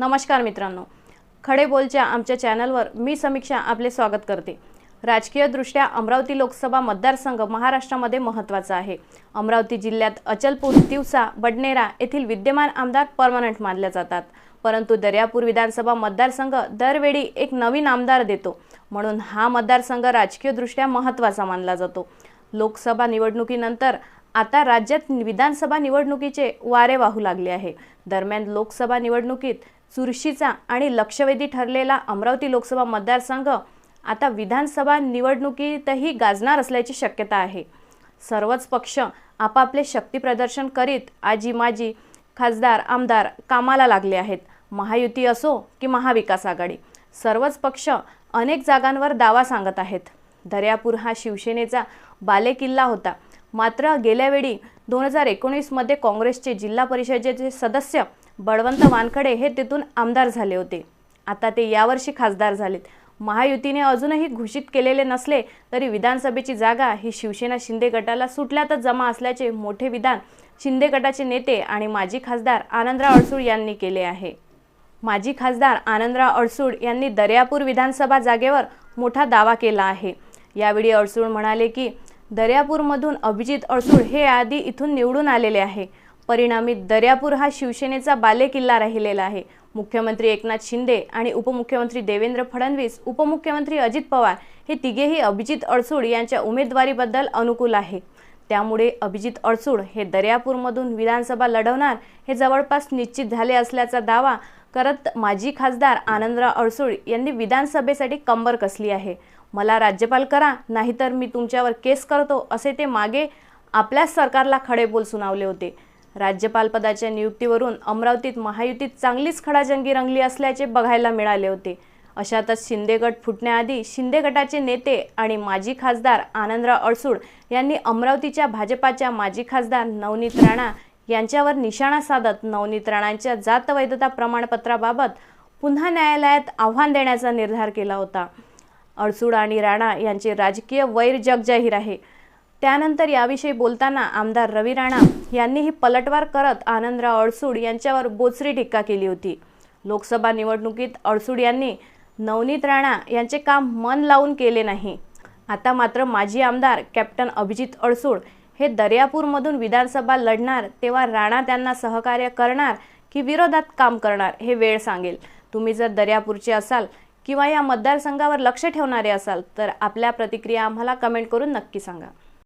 नमस्कार मित्रांनो. खडे बोलच्या आमच्या चॅनलवर मी समीक्षा आपले स्वागत करते. राजकीयदृष्ट्या अमरावती लोकसभा मतदारसंघ महाराष्ट्रामध्ये महत्त्वाचा आहे. अमरावती जिल्ह्यात अचलपूर तिवसा बडनेरा येथील विद्यमान आमदार परमनंट मानल्या जातात. परंतु दर्यापूर विधानसभा मतदारसंघ दरवेळी एक नवीन आमदार देतो. म्हणून हा मतदारसंघ राजकीयदृष्ट्या महत्त्वाचा मानला जातो. लोकसभा निवडणुकीनंतर आता राज्यात विधानसभा निवडणुकीचे वारे वाहू लागले आहे. दरम्यान लोकसभा निवडणुकीत चुरशीचा आणि लक्षवेधी ठरलेला अमरावती लोकसभा मतदारसंघ आता विधानसभा निवडणुकीतही गाजणार असल्याची शक्यता आहे. सर्वच पक्ष आपापले शक्ती प्रदर्शन करीत आजी माजी खासदार आमदार कामाला लागले आहेत. महायुती असो की महाविकास आघाडी सर्वच पक्ष अनेक जागांवर दावा सांगत आहेत. दर्यापूर हा शिवसेनेचा बालेकिल्ला होता. मात्र गेल्यावेळी दोन हजार एकोणीसमध्ये काँग्रेसचे जिल्हा परिषदेचे सदस्य बळवंत वानखडे हे तिथून आमदार झाले होते. आता ते यावर्षी खासदार झालेत. महायुतीने अजूनही घोषित केलेले नसले तरी विधानसभेची जागा ही शिवसेना शिंदे गटाला सुटल्यातच जमा असल्याचे मोठे विधान शिंदे गटाचे नेते आणि माजी खासदार आनंदराव अडसूळ यांनी केले आहे. माजी खासदार आनंदराव अडसूळ यांनी दर्यापूर विधानसभा जागेवर मोठा दावा केला आहे. यावेळी अडसूळ म्हणाले की दर्यापूरमधून अभिजित अडसूळ हे आधी इथून निवडून आलेले आहे. परिणामी दर्यापूर हा शिवसेनेचा बालेकिल्ला राहिलेला आहे. मुख्यमंत्री एकनाथ शिंदे आणि उपमुख्यमंत्री देवेंद्र फडणवीस उपमुख्यमंत्री अजित पवार हे तिघेही अभिजित अडसूळ यांच्या उमेदवारीबद्दल अनुकूल आहे. त्यामुळे अभिजित अडसूड हे दर्यापूरमधून विधानसभा लढवणार हे जवळपास निश्चित झाले असल्याचा दावा करत माजी खासदार आनंदराव अडसूळ यांनी विधानसभेसाठी कंबर कसली आहे. मला राज्यपाल करा नाहीतर मी तुमच्यावर केस करतो असे ते मागे आपल्याच सरकारला खडे बोल सुनावले होते. राज्यपालपदाच्या नियुक्तीवरून अमरावतीत महायुतीत चांगलीच खडाजंगी रंगली असल्याचे बघायला मिळाले होते. अशातच शिंदे गट फुटण्याआधी शिंदे गटाचे नेते आणि माजी खासदार आनंदराव अडसूळ यांनी अमरावतीच्या भाजपाच्या माजी खासदार नवनीत राणा यांच्यावर निशाणा साधत नवनीत राणांच्या जात वैधता प्रमाणपत्राबाबत पुन्हा न्यायालयात आव्हान देण्याचा निर्धार केला होता. अडसूळ आणि राणा यांचे राजकीय वैर जगजाहीर आहे. त्यानंतर याविषयी बोलताना आमदार रवी राणा यांनीही पलटवार करत आनंदराव अडसूड यांच्यावर बोचरी टीका केली होती. लोकसभा निवडणुकीत अडसूड यांनी नवनीत राणा यांचे काम मन लावून केले नाही. आता मात्र माजी आमदार कॅप्टन अभिजित अडसूड हे दर्यापूरमधून विधानसभा लढणार तेव्हा राणा त्यांना सहकार्य करणार की विरोधात काम करणार हे वेळ सांगेल. तुम्ही जर दर्यापूरचे असाल किंवा या मतदारसंघावर लक्ष ठेवणारे असाल तर आपल्या प्रतिक्रिया आम्हाला कमेंट करून नक्की सांगा.